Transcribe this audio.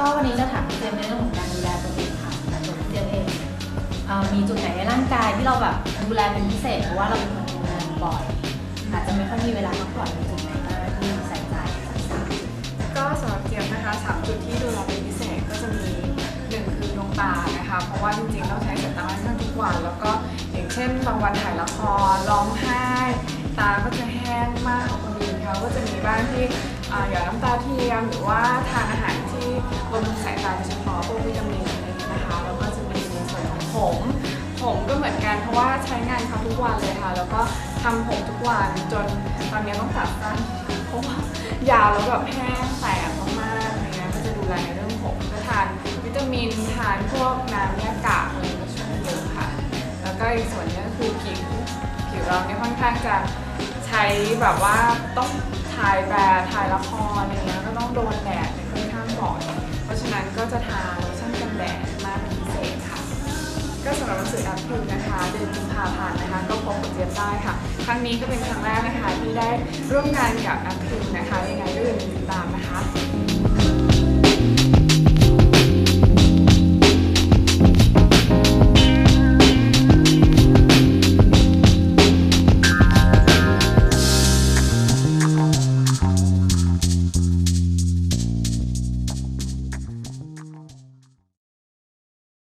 ก็วันนี้จะถามพี่เจมส์ในเรื่องของการดูแลตัวเองค่ะแต่ตัวพี่เจมส์เองเอ่อมีจุดไหนในร่างกายที่เราแบบดูแลเป็นพิเศษเพราะว่าเราเป็นคนทำงานบ่อยอาจจะไม่ค่อยมีเวลาพักผ่อนในจุดไหนบ้างที่ใส่ใจสักษาก็สำหรับเจี๊ยบนะคะสามจุดที่ดูแลเป็นพิเศษก็จะมีหนึ่งคือดวงตานะคะ เพราะว่าจริงๆต้องใช้สายตาค่อนข้างทุกวัน แล้วก็อย่างเช่นบางวันถ่ายละครร้องไห้ ตาก็จะแห้งมากกว่าคนอื่นเขาก็จะมีบ้างที่อ่าหยอดน้ำตาเทียมหรือว่าทานอาหารที่ บำรุงสายตาโดยเฉพาะพวกวิตามินอะไรอย่างเงี้ยนะคะ แล้วก็จะมีในส่วนของผม ผมก็เหมือนกันเพราะว่าใช้งานเขาทุกวันเลยค่ะ แล้วก็ทำผมทุกวันจนตอนนี้ต้องตัดสั้นเพราะว่ายาวแล้วแบบแห้งแตกมากๆอะไรเงี้ยก็จะดูแลในเรื่องผมก็ทานวิตามินทานพวกน้ำแยกกากอะไรก็ช่วยเยอะค่ะ แล้วก็อีกส่วนนึงก็คือผิวผิวเราเนี่ยค่อนข้างจะใช้แบบว่าต้องถ่ายแบบถ่ายละครอะไรเงี้ยก็ต้องโดนแดด จะทาโลชั่นกันแดดมากพิเศษค่ะ ก็สำหรับหนังสือแอปพิลนะคะเดือนกุมภาพันธ์นะคะ ก็พบกับเจี๊ยบได้ค่ะ ครั้งนี้ก็เป็นครั้งแรกนะคะที่ได้ร่วมงานกับแอปพิลนะคะยังไงก็อย่าลืม